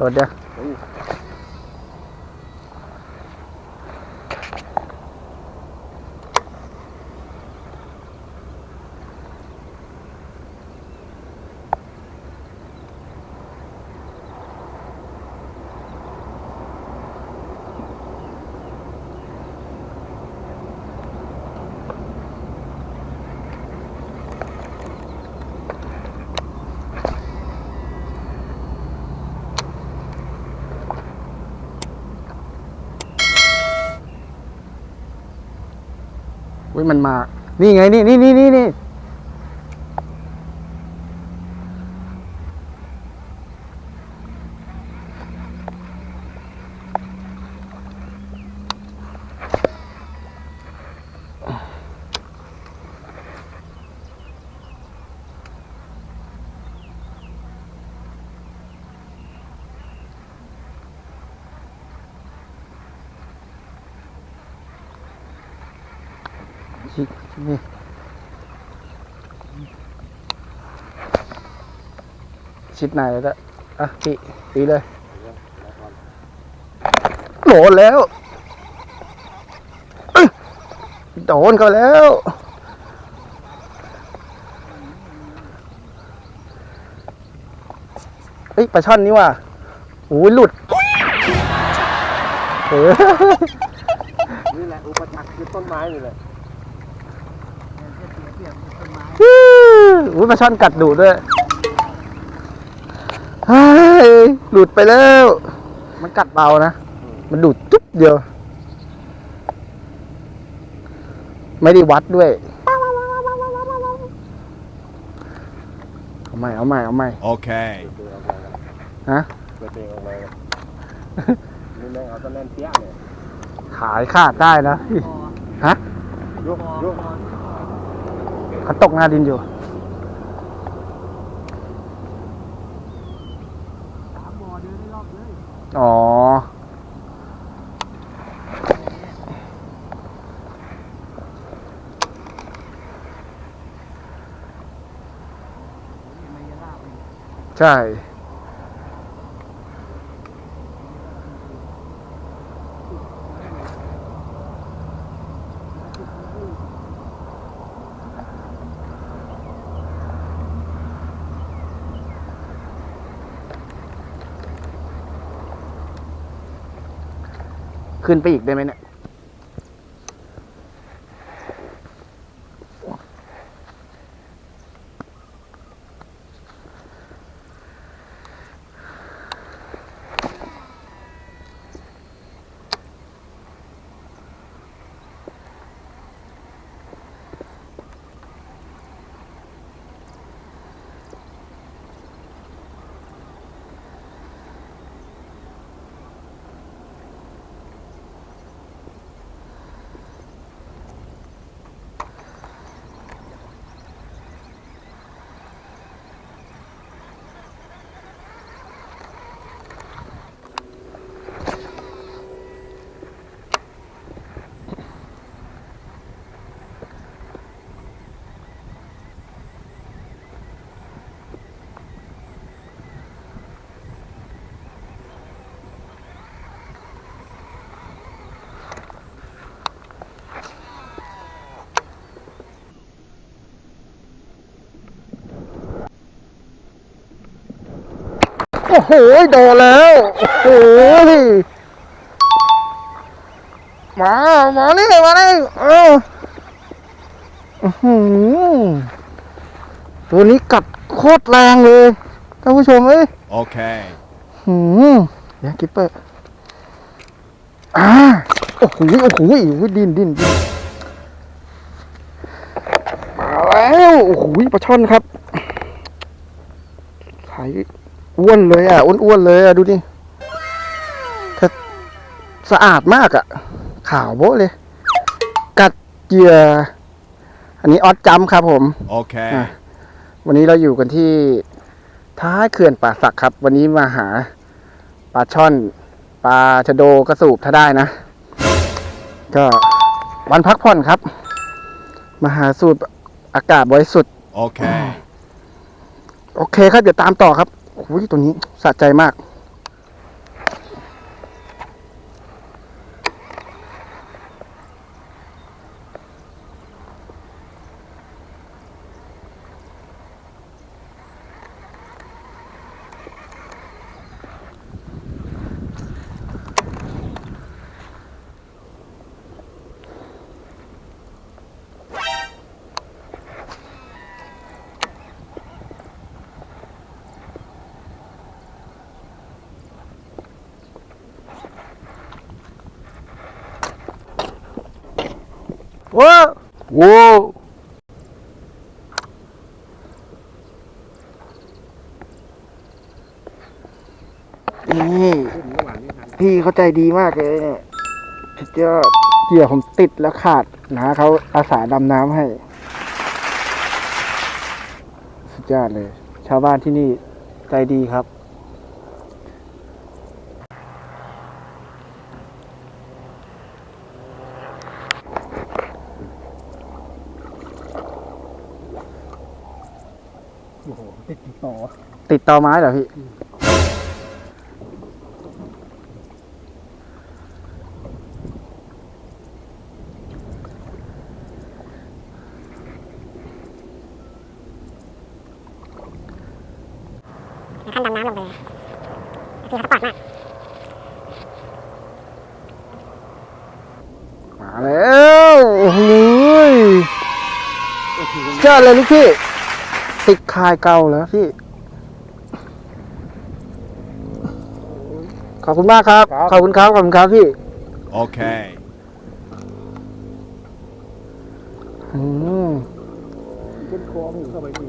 ตัวเดี อุ้ยมันมา นี่ไงนี่นี่นี่นี่นี่ชินี่ ชิดในแล้วก็อะตีตีเลยโหลดแล้วเอ้ยโดนก็แล้วเฮ้ยปลาช่อนนี่ว่ะโอ้ยหลุดเออนี่แหละอุปสรรคคือต้นไม้นี่แหละอุ้ยปลาช่อนกัดดูดด้วยเฮ้ ยหลุดไปแล้ว มันกัดเบานะ มันดูดจุ๊บเดียว ไม่ได้วัดด้วย เอาใหม่ เอาใหม่ เอาใหม่ Okay. เดินออกมาแล้วฮะเดินออกมาแล้วนี่แม่งเอาต้นแน่นเปี้ยเนี่ยขายขาดได้นะ ฮะ ยกยกเขาตกหน้าดินอยู่ อ๋อ ใช่ ขึ้นไปอีกได้ไหมเนี่ย หโดนแล้วโอ้โหมามานี่มานี่เอออื้อหือตัวนี้กัดโคตรแรงเลยท่านผู้ชมเอ้ย Okay. หืมเดี๋ยวกิปเปอร์อ่าโอ้โหโอ้โหโอ้โหดินดินดินมาแล้วโอ้โหปลาช่อนครับไข่ อ้วนเลยอะอ้วนๆเลยอะดูดิถ้าสะอาดมากอะ ขาวโบ๊ะเลย กัดเหยื่อ อันนี้ออสจัมป์ครับผม Okay. อะวันนี้เราอยู่กันที่ท้ายเขื่อนป่าสักครับ วันนี้มาหาปลาช่อนปลาชะโดกระสูบถ้าได้นะ ก็วันพักผ่อนครับ มาหาสูตรอากาศบริสุทธิ์ Okay. โอเคครับ เดี๋ยวตามต่อครับ โอ้ยตัวนี้สะใจมาก ว้าวโว้วนี่พี่เขาใจดีมากเลยเนี่ยสุดยอดเหยื่อผมติดแล้วขาดนะเขาอาสาดำน้ำให้ สุดยอดเลย ชาวบ้านที่นี่ใจดีครับ โอ้โหติดต่อ ติดต่อไม้เหรอพี่ขั้นดำน้ำลงไปเลยพี่เขาสปอร์ตมาก มาแล้วโอ้โหยเจอเลยลูกพี่ ติดคายเก่าแล้วพี่ ข อบคุณมากครับ ขอบคุณครับ ขอบคุณครับพี่ Okay. อืมขึ้นคอผมเข้าไปดี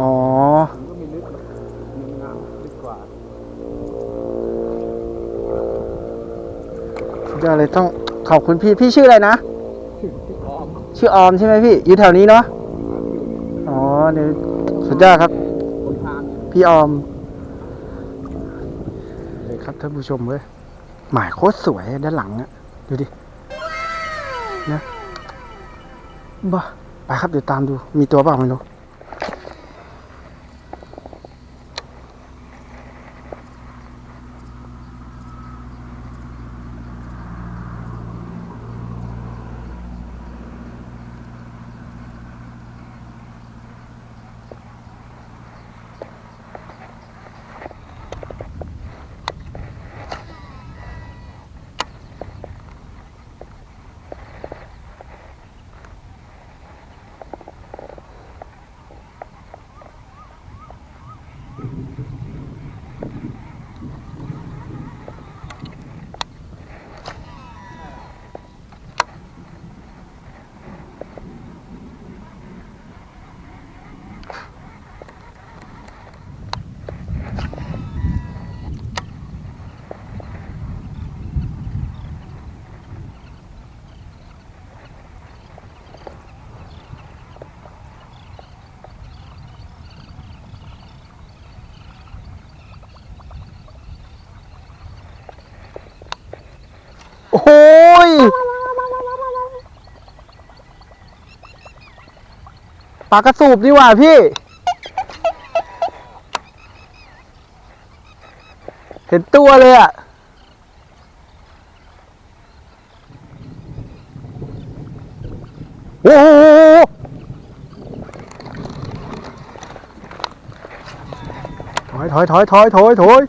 อ๋อผมก็มีลึกมีน้ำลึกกว่าสุดยอดเลยต้องขอบคุณพี่ พี่ชื่ออะไรนะที่คอมชื่อออมใช่ไหมพี่ อยู่แถวนี้เนาะ อ๋อเดี๋ยวสุดยอดครับคนทางพี่ออมเลยครับ ท่านผู้ชมเว้ยหมายโคตรสวยด้านหลังอะดูดินะบ้าไปครับเดี๋ยวตามดูมีตัวเปล่าไม่รู้ โอ้ยปลากระสูบดีกว่าพี่ เห็นตัวเลยอะโอ้โหถอยถอยถอยถอยถอยถอย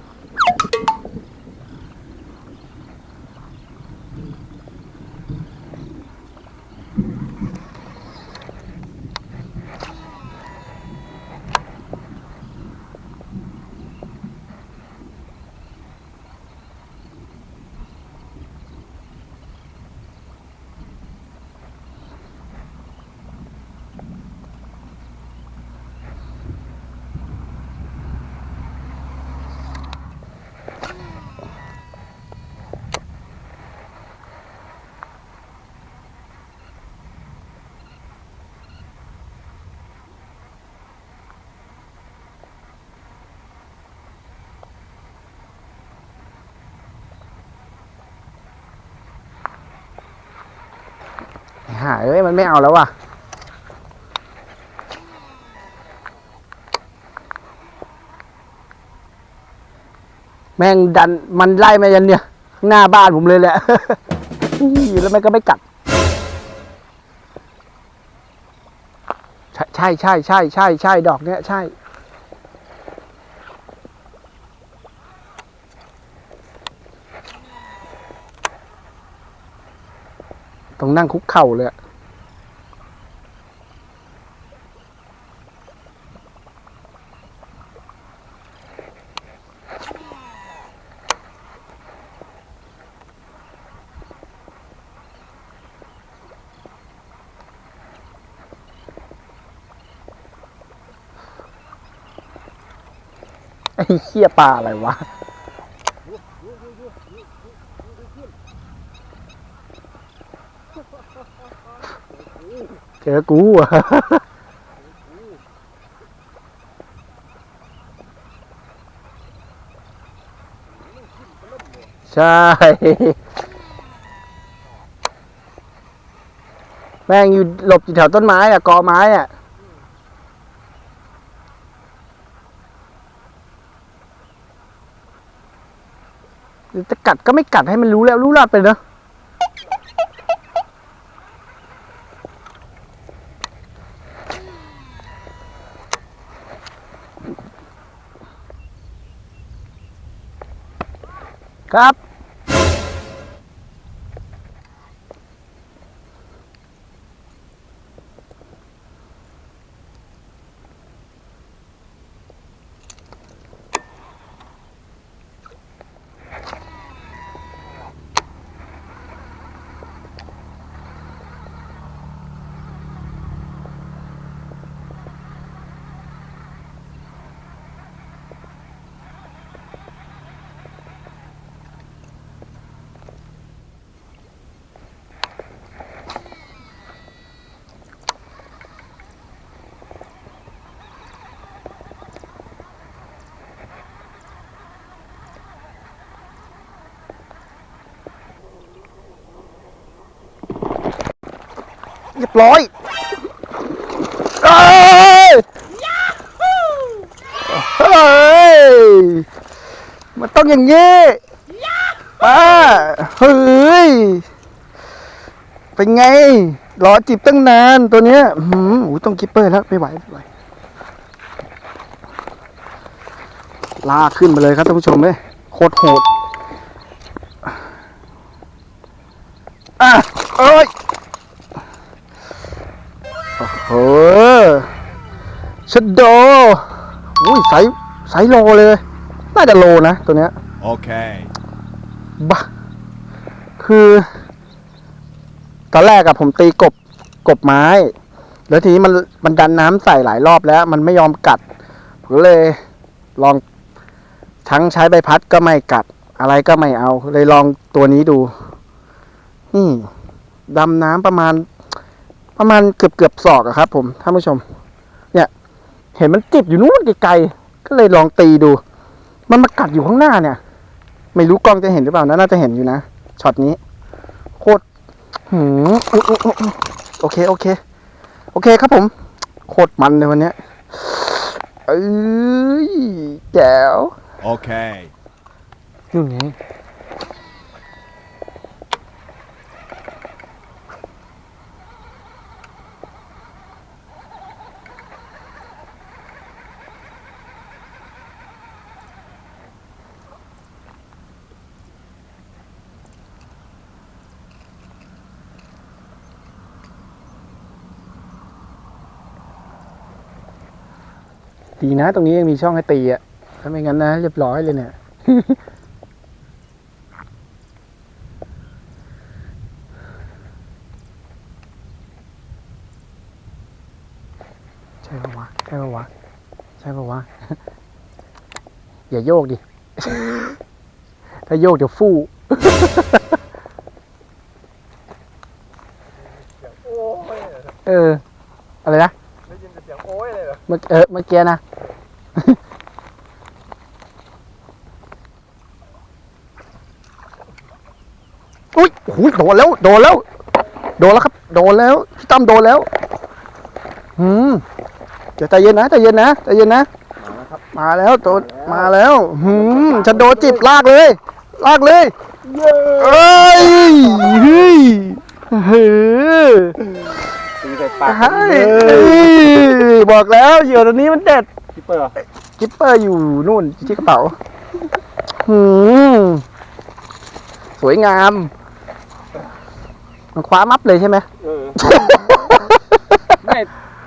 หายเอ้ยมันไม่เอาแล้วว่ะแม่งดันมันไล่มายันเนี่ย หน้าบ้านผมเลยแหละแล้วแมันก็ไม่กัด ใช่ใช่ใช่ใช่ใช่ดอกเนี้ยใช่ นั่งคุกเข่าเลยไอ้เชี่ยปลาอะไรวะ เจอกูอะใช่ แม่งอยู่หลบอยู่แถวต้นไม้อะกอไม้อะจะกัดก็ไม่กัดให้มันรู้แล้วรู้รอดไปเนอะ ครับ บร้อยเอ้ยเฮ้ยมันต้องอย่างนี้ป้าเฮ้ย เป็นไงรอจิบตั้งนานตัวเนี้ยหืมอู้ต้องกิปเปอร์แล้วไม่ไหวไม่ไหวลากขึ้นไปเลยครับท่านผู้ชมเลยโคตรโหดอะเอ้ย โอ้โหชดโดอุ้ยไซส์ไซส์โลเลย น่าจะโลนะตัวเนี้ย Okay. บ้าคือ ตอนแรกอะผมตีกบกบไม้ แล้วทีนี้มันมันดันน้ำใส่หลายรอบแล้ว มันไม่ยอมกัดผมก็เลย ลองทั้งใช้ใบพัดก็ไม่กัด อะไรก็ไม่เอา เลยลองตัวนี้ดู นี่ดำน้ำประมาณ ประมาณเกือบเกือบศอกอะครับ ผมท่านผู้ชม เนี่ย เห็นมันจิบอยู่นู้นไกลๆก็เลยลองตีดู มันมากัดอยู่ข้างหน้าเนี่ย ไม่รู้กล้องจะเห็นหรือเปล่านะน่าจะเห็นอยู่นะช็อตนี้โคตรหืมอุ๊ยอุ๊ยอุ๊ยอุ๊ยโอเคโอเค โอเคครับผม โคตรมันเลยวันเนี้ยเอ้ยแจ๋ว Okay. นู่นไง ดีนะ ตรงนี้ยังมีช่องให้ตีอะถ้าไม่งั้นนะเรียบร้อยเลยเนี่ยใช่ปะวะใช่ปะวะใช่ปะวะอย่าโยกดิ ถ้าโยกเดี๋ยวฟู่โอ้ยเออ อะไรนะ ได้ยินแต่เสียงโอ้ยเลยเหรอ เมื่อเออเมื่อกี้นะ อุ้ยโอ้ยโดนแล้ว โดนแล้ว โดนแล้วครับ โดนแล้วพี่ตั้มโดนแล้ว อืมเดี๋ยวใจเย็นนะใจเย็นนะใจเย็นนะ มาแล้วโดนมาแล้วหืมฉันโดนจิบลากเลย ลากเลยเย้เอ้ยเฮ้ยเฮ้ยตีใส่ปากใช่บอกแล้วเหยื่อตัวนี้มันเด็ดคิปเปอร์กิปเปอร์อยู่นู่นที่กระเป๋าหืมสวยงาม มันคว้ามับเลยใช่ไหมเออ ไม่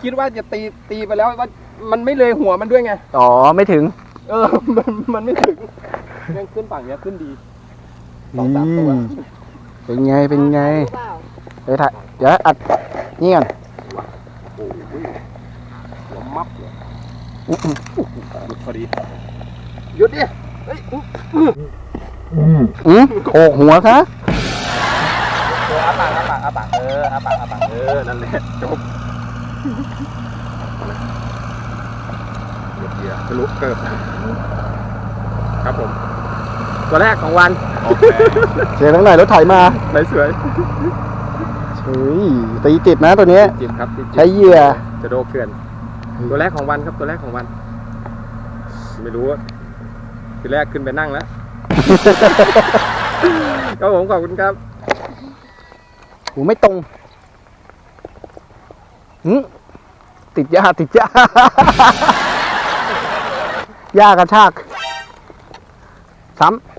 คิดว่าจะตีตีไปแล้วว่ามันไม่เลยหัวมันด้วยไง อ๋อไม่ถึงเออ มันมันไม่ถึงยังขึ้นฝั่งเนี้ยขึ้นดีสองสามตัวอืมเป็นไงเป็นไงเดี๋ยวถ่ายเดี๋ยวอัดนี่ก่อนโอ้ยหัวมับเลยหลุดพอดีอื้อเออหือเอออื้อหือเอออื้อหือหลุดพอดีหยุดดิเฮ้ยอุ๊ยอืมโขกหัวซะเอออาปาก อาปากอาปากเอออาปากอาปากเออนั่นแหละจบเดี๋ยวเดี๋ยวทะลุเกิบครับผมตัวแรกของวันโอเคเสียงทั้งไหนรถไถมาสวยสวยเฮ้ยตีติดนะตัวเนี้ยจิบครับจิบใช้เหยื่อจะโดเขื่อนตัวแรกของวันครับตัวแรกของวัน ไม่รู้ว่าทีแรกขึ้นไปนั่งแล้วครับผมขอบคุณครับ หูไม่ตรงหึติดยาติดยายากระชาก ซ้ำ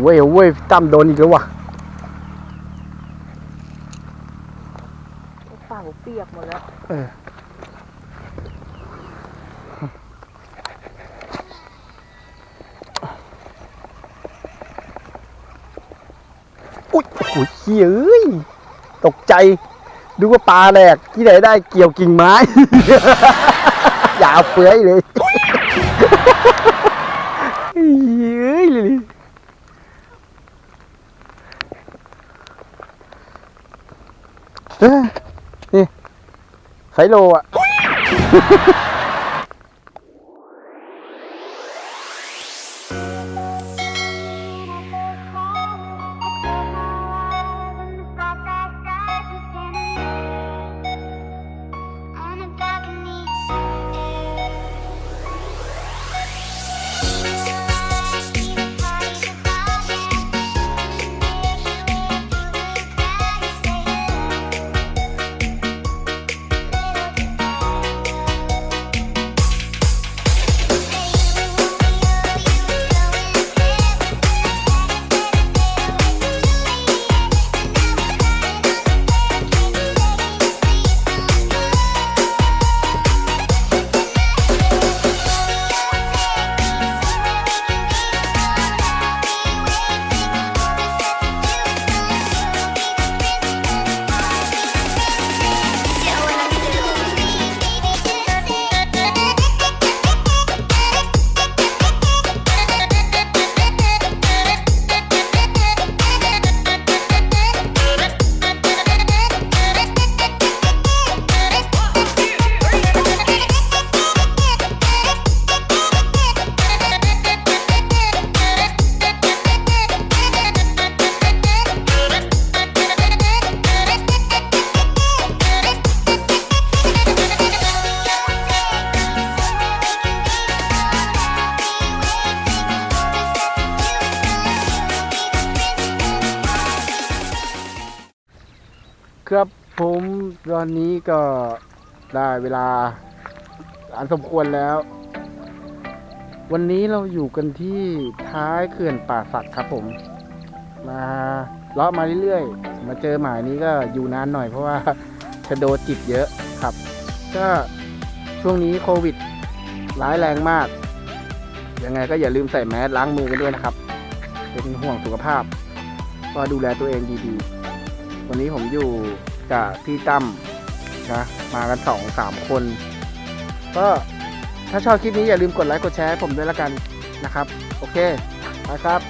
เว้ยเว้ยตั้มโดนอีกแล้ววะเป่าเปียกหมดแล้ว อุ้ยโอ้ยเฮ้ยเอ้ยตกใจดูว่าปลาแหลกที่ไหนได้เกี่ยวกิ่งไม้ อย่าเฟื้อยเลยเฮ้ยเลยเอ้ยนี่ไซโลอะ ครับผมตอนนี้ก็ได้เวลาอันสมควรแล้ว วันนี้เราอยู่กันที่ท้ายเขื่อนป่าสักครับผม มาเลาะมาเรื่อยๆ มาเจอหมายนี้ก็อยู่นานหน่อยเพราะว่าชะโดจิตเยอะครับ ก็ช่วงนี้โควิดร้ายแรงมาก ยังไงก็อย่าลืมใส่แมสล้างมือกันด้วยนะครับ เป็นห่วงสุขภาพ ก็ดูแลตัวเองดีๆ วันนี้ผมอยู่กับพี่ตั้มนะมากันสองสามคน ก็ถ้าชอบคลิปนี้อย่าลืมกดไลค์กดแชร์ให้ผมด้วยละกันนะครับ โอเคไปครับ